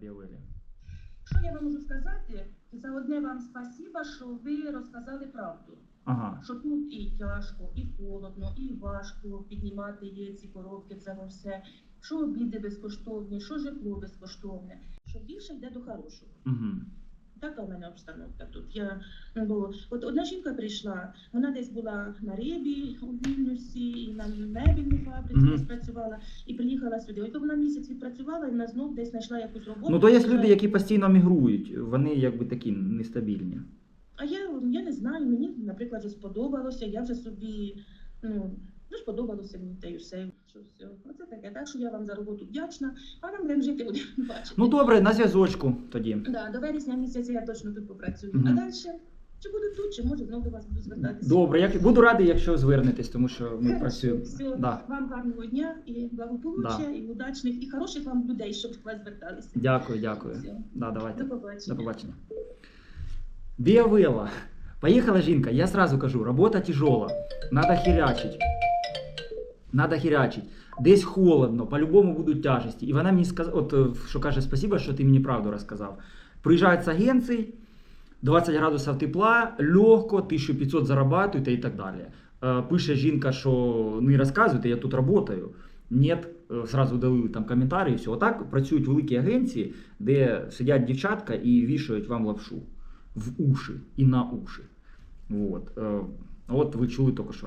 Біовелі. Що я вам можу сказати? За одне вам спасіба, що ви розказали правду. Ага. Що тут і тяжко, і холодно, і важко піднімати є ці коробки, це все. Що обіди безкоштовні, що житло безкоштовне. Що більше йде до хорошого. Угу. Така в мене обстановка тут. Я, ну, бо, от одна жінка прийшла, вона десь була на рибі у Вільнюсі, і на мебільній фабриці Мгм. десь працювала, і приїхала сюди. Ось вона місяць відпрацювала, і вона знов десь знайшла якусь роботу. Ну то є люди, які постійно мігрують, вони якби такі нестабільні. А я, я не знаю, мені, наприклад, вже сподобалося, я вже собі, ну, ну сподобалося мені те і все. Що все. Оце таке. Так що я вам за роботу вдячна, а нам будемо жити, будемо бачити. Ну добре, на зв'язочку тоді. да, до вересня місяця я точно тут попрацюю. Мгм. А далі, чи буду тут, чи може знову до вас буду звертатися. Добре, як буду радий, якщо звернетесь, тому що ми Хорошо, працюємо. Все. Да. Вам гарного дня і благополуччя, і удачних, і хороших вам людей, щоб до вас зверталися. Дякую, дякую. Все. Да, давайте. До побачення. До побачення. Біовела. Поїхала жінка, я сразу кажу, робота тяжела, надо хірячить. Надо хірячить. Десь холодно, по-любому будуть тяжесті. І вона мені сказала, от е, що каже, спасибо, що ти мені правду розказав. Приїжджають з агенцій, 20 градусів тепла, легко, 1500 зарабатуєте і так далі. Е, Пише жінка, що не розказуйте, я тут працюю. Ні, зразу дали там коментарі, і все. Отак працюють великі агенції, де сидять дівчатка і вішають вам лапшу в уші і на уші. Вот. Е, От ви чули тільки що.